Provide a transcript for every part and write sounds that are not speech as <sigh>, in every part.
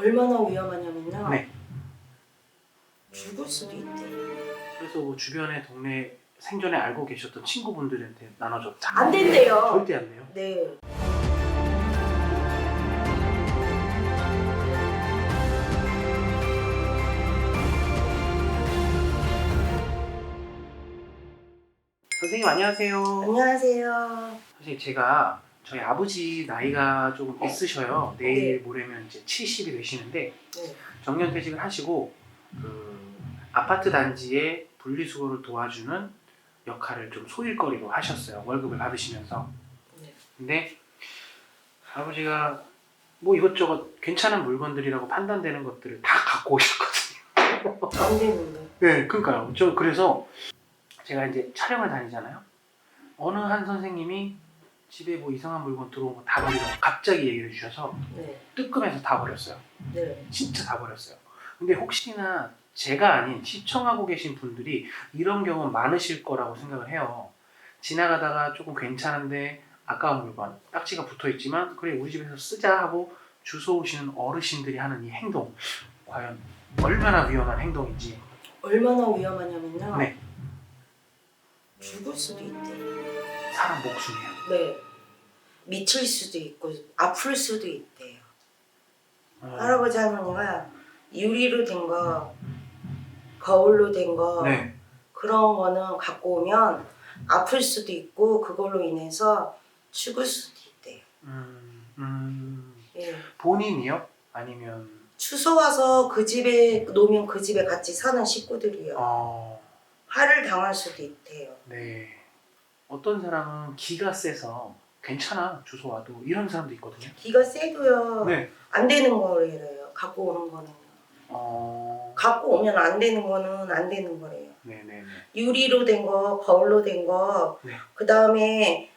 얼마나 위험하냐면요. 네. 죽을 수도 있대. 그래서 뭐 주변에 동네 생전에 알고 계셨던 친구분들한테 나눠줬다. 안 된대요. 절대 안 돼요. 네. 선생님 안녕하세요. 안녕하세요. 선생님 제가 저희 아버지 나이가 조금 있으셔요. 내일 네. 모레면 이제 70이 되시는데 네. 정년 퇴직을 하시고 그 아파트 단지에 분리수거를 도와주는 역할을 좀 소일거리로 하셨어요. 월급을 받으시면서. 네. 근데 아버지가 뭐 이것저것 괜찮은 물건들이라고 판단되는 것들을 다 갖고 오셨거든요. 안 되는데. <laughs> 네, 그러니까요. 저 그래서 제가 이제 촬영을 다니잖아요. 어느 한 선생님이 집에 뭐 이상한 물건 들어온 거다 버리라고 갑자기 얘기를 주셔서 네. 뜨끔해서 다 버렸어요. 네. 진짜 다 버렸어요. 근데 혹시나 제가 아닌 시청하고 계신 분들이 이런 경우 많으실 거라고 생각을 해요. 지나가다가 조금 괜찮은데 아까운 물건, 딱지가 붙어 있지만 그래 우리 집에서 쓰자 하고 주워 오시는 어르신들이 하는 이 행동 과연 얼마나 위험한 행동인지 얼마나 위험하냐면요. 네. 죽을 수도 있대. 사람 목숨이에요. 네. 미칠 수도 있고 아플 수도 있대요. 어, 할아버지 할머니가 유리로 된 거, 거울로 된 거, 네. 그런 거는 갖고 오면 아플 수도 있고 그걸로 인해서 죽을 수도 있대요. 음, 음, 예. 본인이요? 아니면 추소 와서 그 집에 놓으면 그 집에 같이 사는 식구들이요. 어, 화를 당할 수도 있대요. 네. 어떤 사람은 기가 세서 괜찮아 주소 와도 이런 사람도 있거든요. 기가 세도요. 네. 안 되는 거래요. 갖고 오는 거는. 어, 갖고 오면 안 되는 거는 안 되는 거래요. 네네네. 유리로 된 거, 거울로 된 거, 네. 그 다음에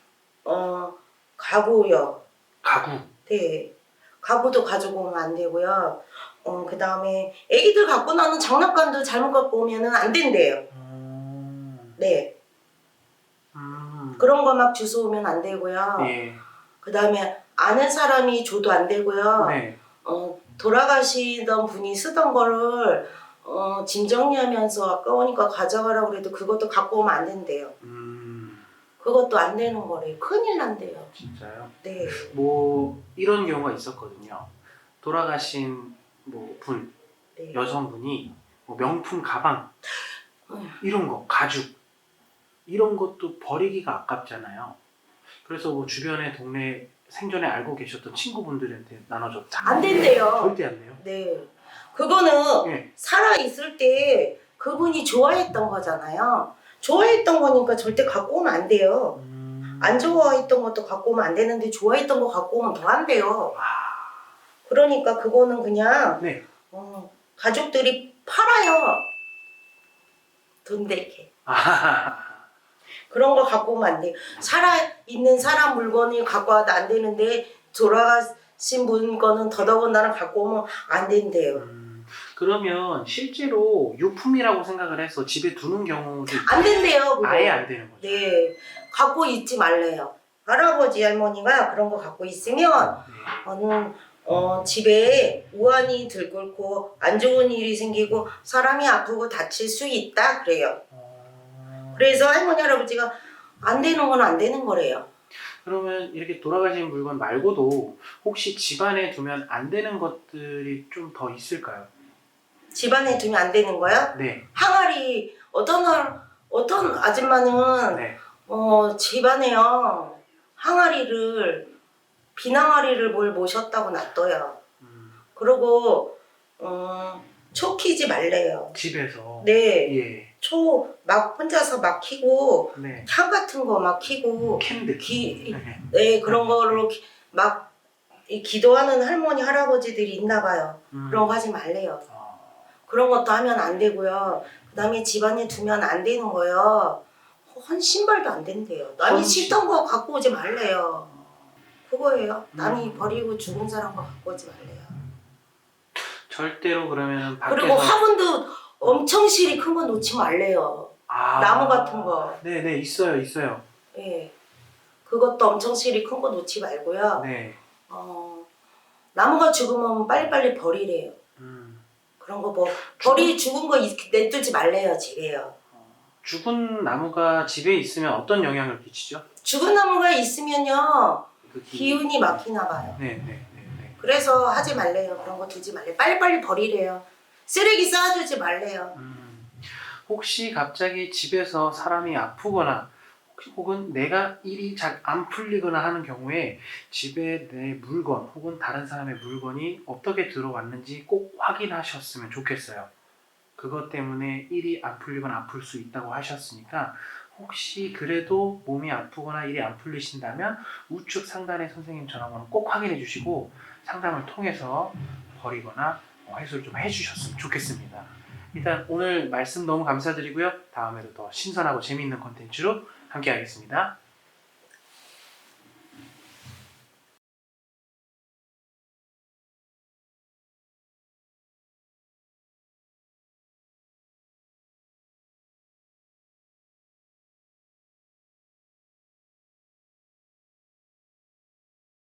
어 가구요. 가구. 네. 가구도 가지고 오면 안 되고요. 어, 그 다음에 애기들 갖고 나는 장난감도 잘못 갖고 오면은 안 된대요. 음, 네. 음, 그런 거 막 주워 오면 안 되고요. 예. 그 다음에 아는 사람이 줘도 안 되고요. 네. 어, 돌아가시던 분이 쓰던 거를 어, 짐 정리하면서 아까우니까 가져가라고 그래도 그것도 갖고 오면 안 된대요. 음, 그것도 안 되는 거래요. 큰일 난대요. 진짜요? 네. 뭐 이런 경우가 있었거든요. 돌아가신 뭐 분, 네. 여성분이 뭐 명품 가방 음. 이런 거 가죽 이런 것도 버리기가 아깝잖아요. 그래서 뭐 주변에 동네 생전에 알고 계셨던 친구분들한테 나눠줬다. 안 된대요. 절대 안 돼요. 네. 그거는 예. 살아 있을 때 그분이 좋아했던 거잖아요. 좋아했던 거니까 절대 갖고 오면 안 돼요. 음, 안 좋아했던 것도 갖고 오면 안 되는데 좋아했던 거 갖고 오면 더 안 돼요. 아, 그러니까 그거는 그냥 네. 어, 가족들이 팔아요. 돈 되게. 아, 그런 거 갖고 오면 안 돼요. 살아 있는 사람 물건을 갖고 와도 안 되는데 돌아가신 분 거는 더더군다나 갖고 오면 안 된대요. 음, 그러면 실제로 유품이라고 생각을 해서 집에 두는 경우도 있고 안 된대요. 그거. 아예 안 되는 거죠. 네, 갖고 있지 말래요. 할아버지 할머니가 그런 거 갖고 있으면 네. 어느 어, 집에 우환이 들끓고 안 좋은 일이 생기고 사람이 아프고 다칠 수 있다 그래요. 어, 그래서 할머니 할아버지가 안 되는 건 안 되는 거래요. 그러면 이렇게 돌아가신 물건 말고도 혹시 집안에 두면 안 되는 것들이 좀 더 있을까요? 집안에 두면 안 되는 거야? 네, 항아리 어떤 할 어떤 아줌마는 네. 어 집안에요 항아리를 비항아리를 뭘 모셨다고 놔둬요. 음, 그러고 어, 초 키지 말래요. 집에서 네, 예, 초 막 혼자서 막 키고 네. 향 같은 거 막 키고 캔들. 기, 네. 네 그런 걸로 기- 막이 기도하는 할머니 할아버지들이 있나 봐요. 음. 그런 거 하지 말래요. 어, 그런 것도 하면 안 되고요. 그다음에 집안에 두면 안 되는 거요. 헌 신발도 안 된대요. 남이 헌 신- 신던 거 갖고 오지 말래요. 그거예요. 남이 음. 버리고 죽은 사람 거 갖고 오지 말래요. 절대로 그러면 밖에서 그리고 화분도 엄청 실이 큰거 놓지 말래요. 아, 나무 같은 거. 네네 있어요 있어요. 예. 그것도 엄청 실이 큰 거 놓지 말고요. 네. 어, 나무가 죽으면 빨리빨리 버리래요. 음, 그런 거 뭐 버리 죽은 거 이- 내두지 말래요, 집에요. 죽은 나무가 집에 있으면 어떤 영향을 끼치죠? 죽은 나무가 있으면요 그 기- 기운이 막히나 봐요. 네, 네, 네, 네. 그래서 하지 말래요. 그런 거 두지 말래. 빨리빨리 버리래요. 쓰레기 쌓아두지 말래요. 음, 혹시 갑자기 집에서 사람이 아프거나 혹은 내가 일이 잘 안 풀리거나 하는 경우에 집에 내 물건 혹은 다른 사람의 물건이 어떻게 들어왔는지 꼭 확인하셨으면 좋겠어요. 그것 때문에 일이 안 풀리거나 아플 수 있다고 하셨으니까 혹시 그래도 몸이 아프거나 일이 안 풀리신다면 우측 상단의 선생님 전화번호 꼭 확인해 주시고 상담을 통해서 버리거나 어, 해소를 좀 해주셨으면 좋겠습니다. 일단 오늘 말씀 너무 감사드리고요. 다음에도 더 신선하고 재미있는 컨텐츠로 함께 하겠습니다.